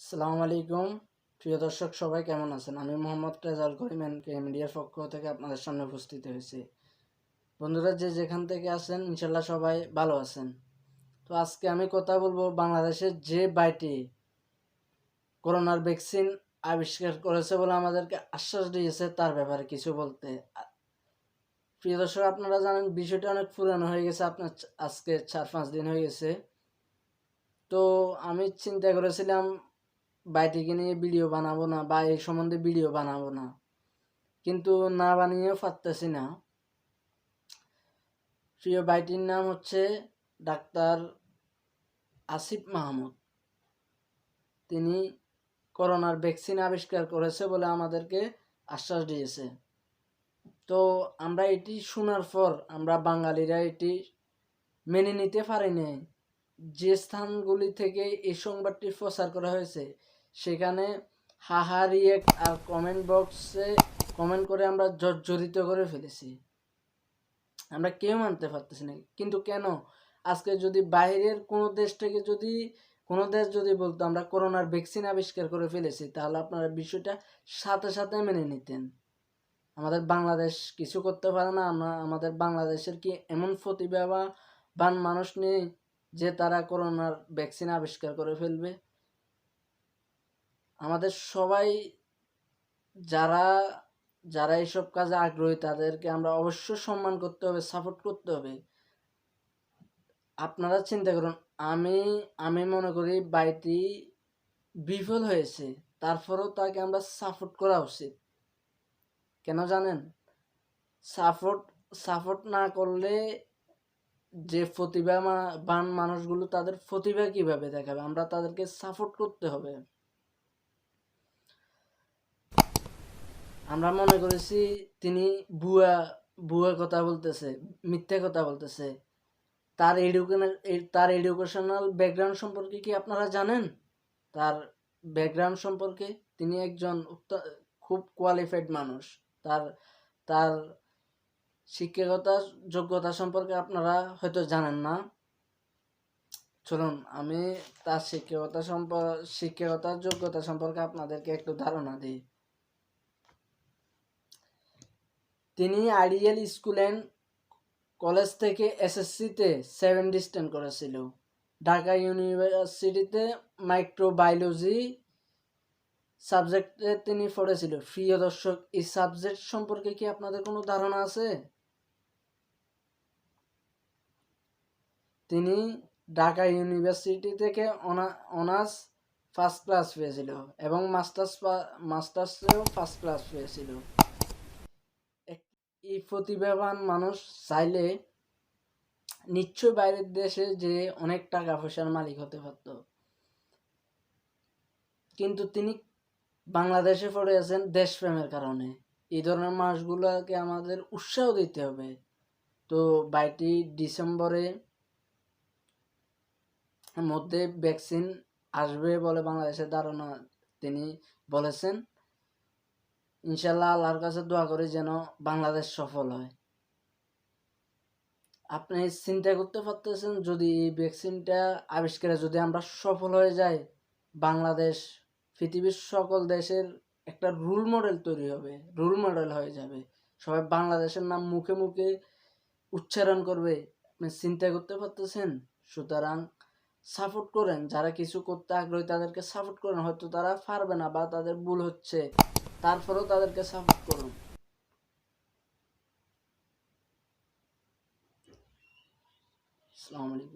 আসসালামু আলাইকুম। প্রিয় দর্শক, সবাই কেমন আছেন? আমি মোহাম্মদ রেজাল করিম কে মিডিয়ার পক্ষ থেকে আপনাদের সামনে উপস্থিত হয়েছি। বন্ধুরা, যে যেখান থেকে আছেন ইনশাল্লাহ সবাই ভালো আছেন। তো আজকে আমি কথা বলব বাংলাদেশের যে বাইটি করোনার ভ্যাকসিন আবিষ্কার করেছে বলে আমাদেরকে আশ্বাস দিয়েছে, তার ব্যাপারে কিছু বলতে। প্রিয় দর্শক, আপনারা জানেন বিষয়টা অনেক পুরানো হয়ে গেছে, আপনার আজকে চার পাঁচ দিন হয়ে গেছে। তো আমি চিন্তা করেছিলাম বাইটিকে নিয়ে ভিডিও বানাবো না বা এই সম্বন্ধে ভিডিও বানাবো না। কিন্তু না বানিয়েও পারতেছি না। প্রিয় বাইটির নাম হচ্ছে ডাক্তার আসিফ মাহমুদ। তিনি করোনার ভ্যাকসিন আবিষ্কার করেছে বলে আমাদেরকে আশ্বাস দিয়েছে। তো আমরা এটি শোনার পর আমরা বাঙালিরা এটি মেনে নিতে পারিনি। যে স্থানগুলি থেকে এই সংবাদটি প্রচার করা হয়েছে সেখানে হাহা রিয়েক্ট আর কমেন্ট বক্সে কমেন্ট করে আমরা জর্জরিত করে ফেলেছি। আমরা কেউ মানতে পারতেছি না। কিন্তু কেন? আজকে যদি বাইরের কোনো দেশ থেকে যদি, কোনো দেশ যদি বলতো আমরা করোনার ভ্যাকসিন আবিষ্কার করে ফেলেছি, তাহলে আপনারা বিষয়টা সাথে সাথে মেনে নিতেন। আমাদের বাংলাদেশ কিছু করতে পারে না, আমরা, আমাদের বাংলাদেশের কি এমন প্রতিভাবান মানুষ নেই যে তারা করোনার ভ্যাকসিন আবিষ্কার করে ফেলবে? আমাদের সবাই যারা যারা এইসব কাজে আগ্রহী, তাদেরকে আমরা অবশ্য সম্মান করতে হবে সাপোর্ট করতে হবে। আপনারা চিন্তা করুন, আমি আমি মনে করি বাইটি বিফল হয়েছে, তারপরেও তাকে আমরা সাপোর্ট করা উচিত। কেন জানেন? সাপোর্ট সাপোর্ট না করলে যে প্রতিভা বান মানুষগুলো, তাদের প্রতিভা কীভাবে দেখাবে? আমরা তাদেরকে সাপোর্ট করতে হবে। আমরা মনে করেছি তিনি বুয়া বুয়া কথা বলতেছে, মিথ্যা কথা বলতেছে। তার এডুকেশনাল তার এডুকেশনাল ব্যাকগ্রাউন্ড সম্পর্কে কি আপনারা জানেন? তার ব্যাকগ্রাউন্ড সম্পর্কে তিনি একজন খুব কোয়ালিফাইড মানুষ। তার তার শিক্ষাগত যোগ্যতা সম্পর্কে আপনারা হয়তো জানেন না। চলুন, আমি তার শিক্ষকতা সম্পর্ক শিক্ষকতার যোগ্যতা সম্পর্কে আপনাদেরকে একটু ধারণা দিই। তিনি আইডিয়াল স্কুল অ্যান্ড কলেজ থেকে এসএসসিতে সেভেন ডিস্টেন্ট করেছিল। ঢাকা ইউনিভার্সিটিতে মাইক্রোবায়োলজি সাবজেক্টে তিনি পড়েছিল। প্রিয় দর্শক, এই সাবজেক্ট সম্পর্কে কি আপনাদের কোনো ধারণা আছে? তিনি ঢাকা ইউনিভার্সিটি থেকে অনার্স ফার্স্ট ক্লাস পেয়েছিল এবং মাস্টার্স মাস্টার্সেও ফার্স্ট ক্লাস পেয়েছিল। এই প্রতিভাবান মানুষ চাইলে নিশ্চয় বাইরের দেশে যে অনেক টাকা পয়সার মালিক হতে পারত। কিন্তু তিনি বাংলাদেশে পড়ে আছেন দেশপ্রেমের কারণে। এই ধরনের মানুষগুলোকে আমাদের উৎসাহ দিতে হবে। তো বাইটি ডিসেম্বরে মধ্যে ভ্যাকসিন আসবে বলে বাংলাদেশের ধারণা তিনি বলেছেন। ইনশাল্লাহ আল্লাহর কাছে দোয়া করি যেন বাংলাদেশ সফল হয়। আপনি চিন্তা করতে পারতেছেন যদি এই ভ্যাকসিনটা আবিষ্কারে যদি আমরা সফল হয়ে যাই, বাংলাদেশ, পৃথিবীর সকল দেশের একটা রুল মডেল তৈরি হবে রুল মডেল হয়ে যাবে। সবাই বাংলাদেশের নাম মুখে মুখে উচ্চারণ করবে। আপনি চিন্তা করতে পারতেছেন? সুতরাং সাপোর্ট করেন। যারা কিছু করতে আগ্রহী তাদেরকে সাপোর্ট করেন। হয়তো তারা পারবে না বা তাদের ভুল হচ্ছে। তারপরেও তাদেরকে সাপোর্ট করুন। আসসালামু আলাইকুম।